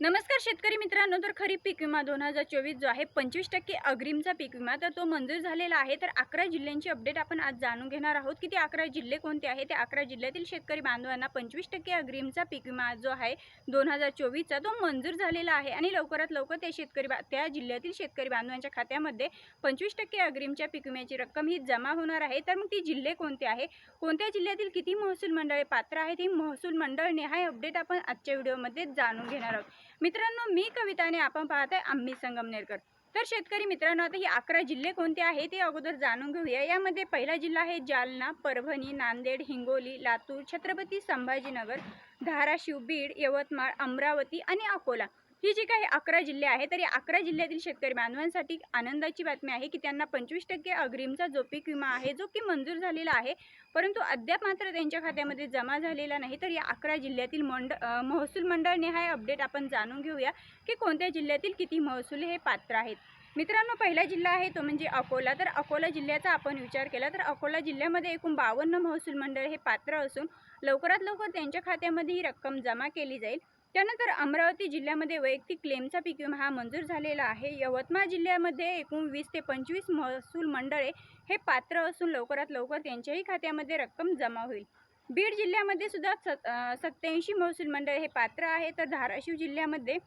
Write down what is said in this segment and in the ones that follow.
नमस्कार शेतकरी मित्रांनो तर खरीप पीक विमा दोन हजार चोवीस जो आहे पंचवीस टक्के अग्रिमचा पीक विमा. तर तो मंजूर झालेला आहे. तर अकरा जिल्ह्यांची अपडेट आपण आज जाणून घेणार आहोत की ते अकरा जिल्हे कोणते आहे ते अकरा जिल्ह्यातील शेतकरी बांधवांना पंचवीस टक्के अग्रिमचा पीक विमा जो आहे दोन हजार चोवीसचा तो मंजूर झालेला आहे. आणि लवकरात लवकर त्या शेतकरी बा त्या जिल्ह्यातील शेतकरी बांधवांच्या खात्यामध्ये पंचवीस टक्के अग्रिमच्या पीक विम्याची रक्कम ही जमा होणार आहे. तर मग ती जिल्हे कोणते आहे? कोणत्या जिल्ह्यातील किती महसूल मंडळे पात्र आहेत? ही महसूल मंडळ निहाय अपडेट आपण आजच्या व्हिडिओमध्ये जाणून घेणार आहोत. मित्रांनो मी कविताने आपण पाहत आहे आम्ही संगमनेरकर तर शेतकरी मित्रांनो आता ही अकरा जिल्हे कोणते आहे ते अगोदर जाणून घेऊया. यामध्ये पहिला जिल्हा आहे जालना परभणी नांदेड हिंगोली लातूर छत्रपती संभाजीनगर धाराशिव बीड यवतमाळ अमरावती आणि अकोला. ही जी काही अकरा जिल्हे आहेत तर या अकरा जिल्ह्यातील शेतकरी बांधवांसाठी आनंदाची बातमी आहे की त्यांना पंचवीस टक्के अग्रिमचा जो पीक विमा आहे जो की मंजूर झालेला आहे परंतु अद्याप मात्र त्यांच्या खात्यामध्ये जमा झालेला नाही. तर या अकरा जिल्ह्यातील मंड महसूल मंडळने हा अपडेट आपण जाणून घेऊया की कोणत्या जिल्ह्यातील किती महसूल हे पात्र आहेत. मित्रांनो पहिला जिल्हा आहे तो म्हणजे अकोला. तर अकोला जिल्ह्याचा आपण विचार केला तर अकोला जिल्ह्यामध्ये एकूण बावन्न महसूल मंडळ हे पात्र असून लवकरात लवकर त्यांच्या खात्यामध्ये ही रक्कम जमा केली जाईल. त्यानंतर अमरावती जिल्ह्यामध्ये वैयक्तिक क्लेमचा पीक विमा हा मंजूर झालेला आहे. यवतमाळ जिल्ह्यामध्ये एकूण वीस ते पंचवीस महसूल मंडळे हे पात्र असून लवकरात लवकर त्यांच्याही खात्यामध्ये रक्कम जमा होईल. बीड जिल्ह्यामध्ये सुद्धा सत सत्याऐंशी महसूल मंडळ हे पात्र आहे. तर धाराशिव जिल्ह्यामध्ये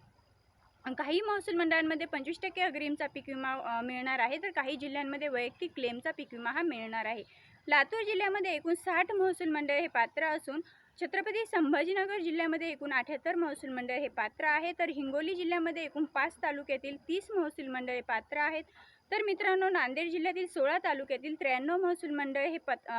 काही महसूल मंडळांमध्ये पंचवीस टक्के अग्रिमचा पीक विमा मिळणार आहे. तर काही जिल्ह्यांमध्ये वैयक्तिक क्लेमचा पीक विमा हा मिळणार आहे. लातूर जिल्ह्यामध्ये एकूण साठ महसूल मंडळ हे पात्र असून छत्रपती संभाजीनगर जिल्ह्यामध्ये एकूण अठ्याहत्तर महसूल मंडळ हे पात्र आहे. तर हिंगोली जिल्ह्यामध्ये एकूण पाच तालुक्यातील तीस महसूल मंडळे पात्र आहेत. तर मित्रांनो नांदेड जिल्ह्यातील सोळा तालुक्यातील त्र्याण्णव महसूल मंडळ हे पत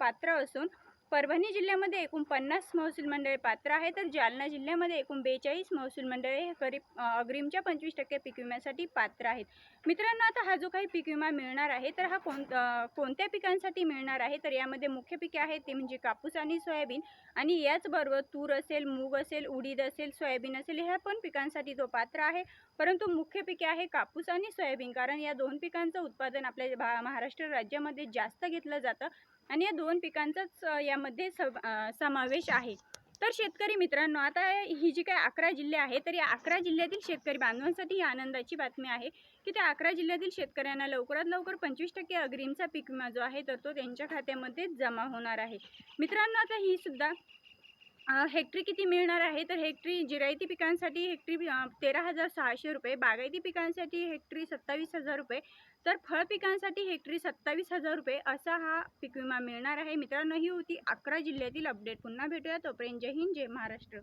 पात्र असून परभणी जिल्ह्यामध्ये एकूण पन्नास महसूल मंडळे पात्र आहे तर जालना जिल्ह्यामध्ये एकूण बेचाळीस महसूल मंडळे हे करीब अग्रिमच्या पंचवीस टक्के पीक विम्यासाठी पात्र आहेत. मित्रांनो आता हा जो काही पीक विमा मिळणार आहे तर हा कोण कोणत्या पिकांसाठी मिळणार आहे? तर यामध्ये मुख्य पिके आहेत ते म्हणजे कापूस आणि सोयाबीन आणि याचबरोबर तूर असेल मूग असेल उडीद असेल सोयाबीन असेल ह्या पण पिकांसाठी तो पात्र आहे. परंतु मुख्य पिके आहे कापूस आणि सोयाबीन कारण या दोन पिकांचं उत्पादन आपल्या भा महाराष्ट्र राज्यामध्ये जास्त घेतलं जातं. आणि या दोन पिकांचाच यामध्ये सम समावेश आहे. तर शेतकरी मित्रांनो आता ही जी काही अकरा जिल्हे आहेत तर या अकरा जिल्ह्यातील शेतकरी बांधवांसाठी ही आनंदाची बातमी आहे की त्या अकरा जिल्ह्यातील शेतकऱ्यांना लवकरात लवकर पंचवीस टक्के अग्रिमचा पीक विमा जो आहे तर तो त्यांच्या खात्यामध्ये जमा होणार आहे. मित्रांनो आता ही सुद्धा हेक्टरी किती मिळणार आहे? तर हेक्टरी जिरायती पिकांसाठी हेक्टरी तेरा हजार सहाशे रुपये बागायती पिकांसाठी हेक्टरी सत्तावीस हजार रुपये. तर फळ पिकांसाठी हेक्टरी सत्तावीस हजार रुपये असा हा पीक विमा मिळणार आहे. मित्रांनो ही होती अकरा जिल्ह्यातील अपडेट. पुन्हा भेटूया तोपर्यंत. जय हिंद जय महाराष्ट्र.